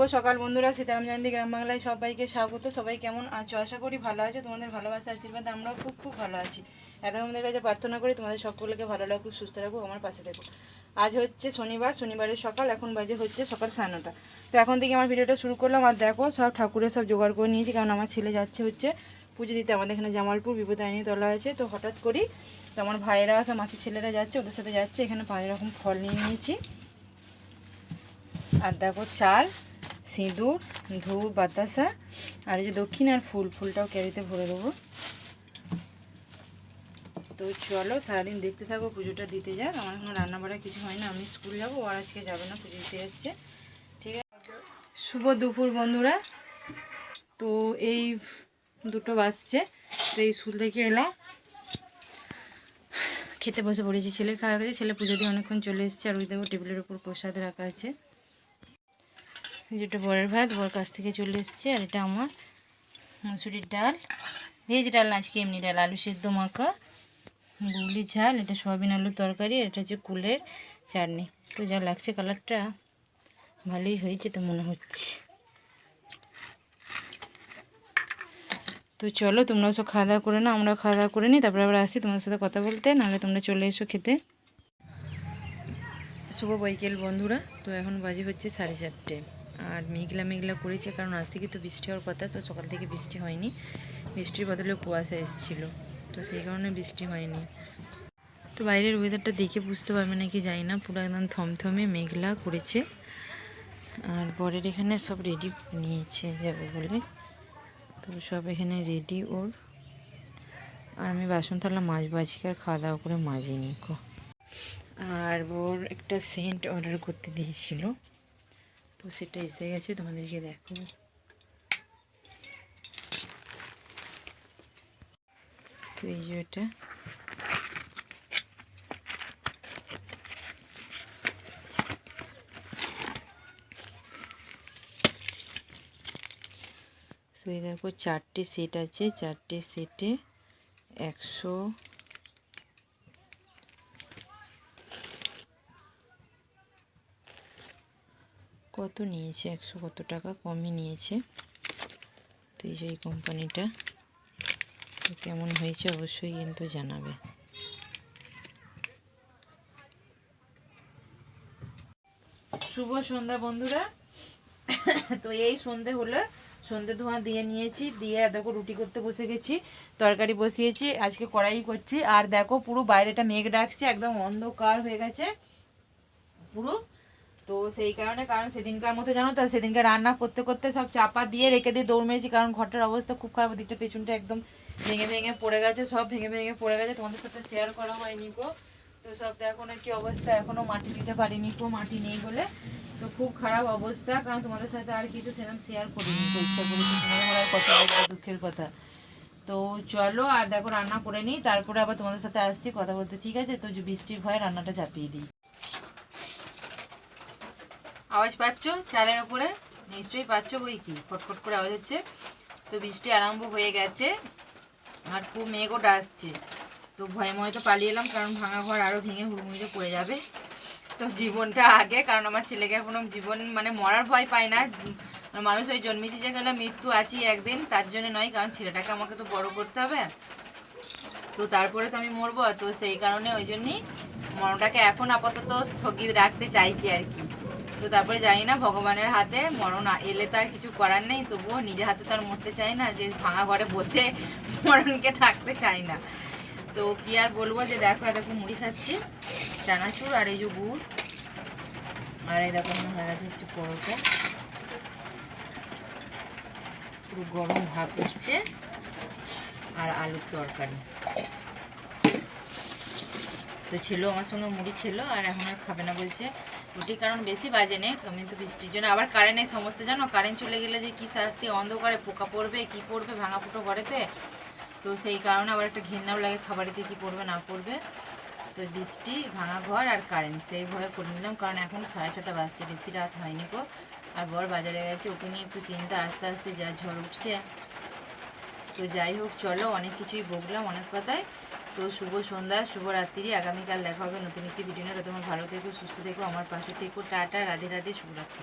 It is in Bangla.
শুভ সকাল বন্ধুরা, সীতারাম জয়ন্তী গ্রাম বাংলায় সবাইকে স্বাগত। সবাই কেমন আছো? আশা করি ভালো আছো। তোমাদের ভালোবাসা, আশীর্বাদ, আমরাও খুব খুব ভালো আছি। এত আমাদের কাছে প্রার্থনা করি তোমাদের সকলকে ভালো লাগুক সুস্থ রাখুক, আমার পাশে দেখো আজ হচ্ছে শনিবার, শনিবারের সকাল, এখন বাজে হচ্ছে সকাল সাড়ে নটা। তো এখন থেকে আমার ভিডিওটা শুরু করলাম আর দেখো, সব ঠাকুরের সব জোগাড় করে নিয়েছি, কারণ আমার ছেলে যাচ্ছে হচ্ছে পুজো দিতে। আমাদের এখানে জামালপুর বিপদায়নী তলা আছে, তো হঠাৎ করি তো আমার ভাইয়েরা সব মাসির ছেলেরা যাচ্ছে, ওদের সাথে যাচ্ছে। এখানে পাঁচ রকম ফল নিয়ে নিয়েছি। আর দেখো চাল। সিঁদুর, ধূপ, বাতাসা, আর এই যে দক্ষিণ আর ফুল, ফুলটাও ক্যারিতে ভরে দেবো। তো চলো সারাদিন দেখতে থাকো, পুজোটা দিতে যাক। আমার এখনও রান্না বাড়া কিছু হয় না, আমি স্কুল যাব আর আজকে যাবে না, পুজো দিতে যাচ্ছে। ঠিক আছে? শুভ দুপুর বন্ধুরা। তো এই দুটো বাজছে, তো এই স্কুল থেকে এলাম। খেতে বসে পড়েছি, ছেলের খাওয়া গেছে, ছেলে পুজো দিয়ে অনেকক্ষণ চলে এসেছে, আর ওই দেখো টেবিলের উপর প্রসাদ রাখা আছে। যেটা বরের ভাত, বর কাছ থেকে চলে এসছে, আর এটা আমার মুসুরির ডাল। ভেজ ডাল আজকে এমনি ডাল, আলু সেদ্ধ মাখা, গুগলি ঝাল, এটা সয়াবিন আলুর তরকারি এটা হচ্ছে কুলের চাটনি। তো যা লাগছে কালারটা, ভালোই হয়েছে তো মনে হচ্ছে। তো চলো তোমরা সব খাওয়া দাওয়া করে না আমরা খাওয়া দাওয়া করে নিই, তারপরে আবার আসি তোমাদের সাথে কথা বলতে, নাহলে তোমরা চলে এসো খেতে। শুভ বৈকেল বন্ধুরা, তো এখন বাজে হচ্ছে সাড়ে চারটে। আর মেঘলা মেঘলা করেছে, কারণ আজ থেকে তো বৃষ্টি হওয়ার কথা, তো সকাল থেকে বৃষ্টি হয়নি। বৃষ্টির বদলে কুয়াশা এসেছিল, তো সেই কারণে বৃষ্টি হয়নি। তো বাইরের ওয়েদারটা দেখে বুঝতে পারবে নাকি, জানি না, পুরো একদম থমথমে মেঘলা করেছে। আর বরের এখানে সব রেডি নিয়েছে, যাবে বলে তো সব এখানে রেডি ওর। আর আমি বাসন থালা আজকে আর খাওয়া দাওয়া করে মাজিনি আর ওর একটা সেন্ট অর্ডার করতে দিয়েছিল। তো সেটা এসে গেছে তোমাদেরকে দেখো তো এই যে এটা তো এই দেখো চারটে সেট আছে চারটে সেটে একশো কত নিয়েছে? একশো কত টাকা কমই নিয়েছে। তো এই যে এই কোম্পানিটা। কেমন হয়েছে অবশ্যই কিন্তু জানাবে। শুভ সন্ধ্যা বন্ধুরা। তো এই সন্ধে হলো। সন্ধে ধোঁয়া দিয়ে নিয়েছি। দিয়ে দেখো রুটি করতে বসে গেছি। তরকারি বসিয়েছি। আজকে কড়াই করছি। আর দেখো পুরো বাইরেটা মেঘ ডাকছে। একদম অন্ধকার হয়ে গেছে। পুরো তো সেই কারণে, কারণ সেদিনকার মতো জানো তো, সেদিনকে রান্না করতে করতে সব চাপা দিয়ে রেখে দিয়ে দৌড় মেরেছি, কারণ ঘরটার অবস্থা খুব খারাপ দিকটা পেছনটা একদম ভেঙে ভেঙে পড়ে গেছে, সব ভেঙে ভেঙে পড়ে গেছে, তোমাদের সাথে শেয়ার করা হয়নি গো। তো সব দেখো না কি অবস্থা, এখনও মাটি দিতে পারিনি গো, মাটি নেই বলে। তো খুব খারাপ অবস্থা, কারণ তোমাদের সাথে আর কিছু সেরকম শেয়ার করিনি তো ইচ্ছা করেছি তোমাদের কথা দুঃখের কথা। তো চলো, আর দেখো রান্না করে নিই, তারপরে আবার তোমাদের সাথে আসছি, কথা বলতে, ঠিক আছে? তো বৃষ্টির ভয়ে রান্নাটা চাপিয়ে দিই। আওয়াজ পাচ্ছ? চালের ওপরে নিশ্চয়ই পাচ্ছ বই কি? ফটফট করে আওয়াজ হচ্ছে। তো বৃষ্টি আরম্ভ হয়ে গেছে। আর খুব মেঘও ডাকছে। তো ভয়ে ময়ে তো পালিয়ে এলাম, কারণ ভাঙা ঘর আরও ভেঙে হুড়মুড়ে পড়ে যাবে। তো জীবনটা আগে, কারণ আমার ছেলেকে এখনও জীবন মানে মরার ভয় পায় না। মানুষ ওই জন্মেছে যে গেলে মৃত্যু আছেই একদিন, তার জন্য নয়, কারণ ছেলেটাকে আমাকে তো বড় করতে হবে। তো তারপরে তো আমি মরবো, তো সেই কারণে ওই জন্যই মরণটাকে এখন আপাতত স্থগিত রাখতে চাইছি আর কি। তো তারপরে জানি না, ভগবানের হাতে মরণ এলে তো আর কিছু করার নেই, তবুও নিজের হাতে তো আর মরতে চাই না, যে ভাঙা ঘরে বসে মরণকে থাকতে চাই না। তো কি আর বলব যে দেখো দেখো মুড়ি খাচ্ছি, চানাচুর আর এই যে গুড়। আর এই দেখো হয়ে গেছে হচ্ছে পরোটা। পুরো গরম ভাব উঠছে আর আলুর তরকারি। তো ছিল আমার সঙ্গে মুড়ি খেলো, আর এখন আর খাবে না বলছে। রুটি কারণ বেশি বাজে নেই আমি তো বৃষ্টির জন্য। আবার কারেন্টের সমস্যা জানো? কারেন্ট চলে গেলে যে কি শাস্তি? অন্ধকারে পোকা পড়বে, কি পড়বে? ভাঙা ফুটো ঘরেতে। তো সেই কারণে আবার একটা ঘেন্নাও লাগে খাবারেতে কি পড়বে, না পড়বে। তো বৃষ্টি, ভাঙা ঘর আর কারেন্ট সেই ভয়ে করে নিলাম। কারণ এখন সাড়ে ছটা বাজছে, বেশি রাত হয়নি গো। আর বর বাজারে গেছে, ওকে নিয়ে একটু চিন্তা, আস্তে আস্তে যা ঝড় উঠছে। তো যাই হোক, চলো, অনেক কিছুই বকলাম, অনেক কথায় তো শুভ সন্ধ্যা শুভ রাত্রি আগামীকাল দেখা হবে নতুন একটি ভিডিও নিয়ে। ততক্ষণ ভালো থেকো, সুস্থ থেকো। আমার পাশে থেকো। টাটা, রাধে রাধে, শুভরাত্রি।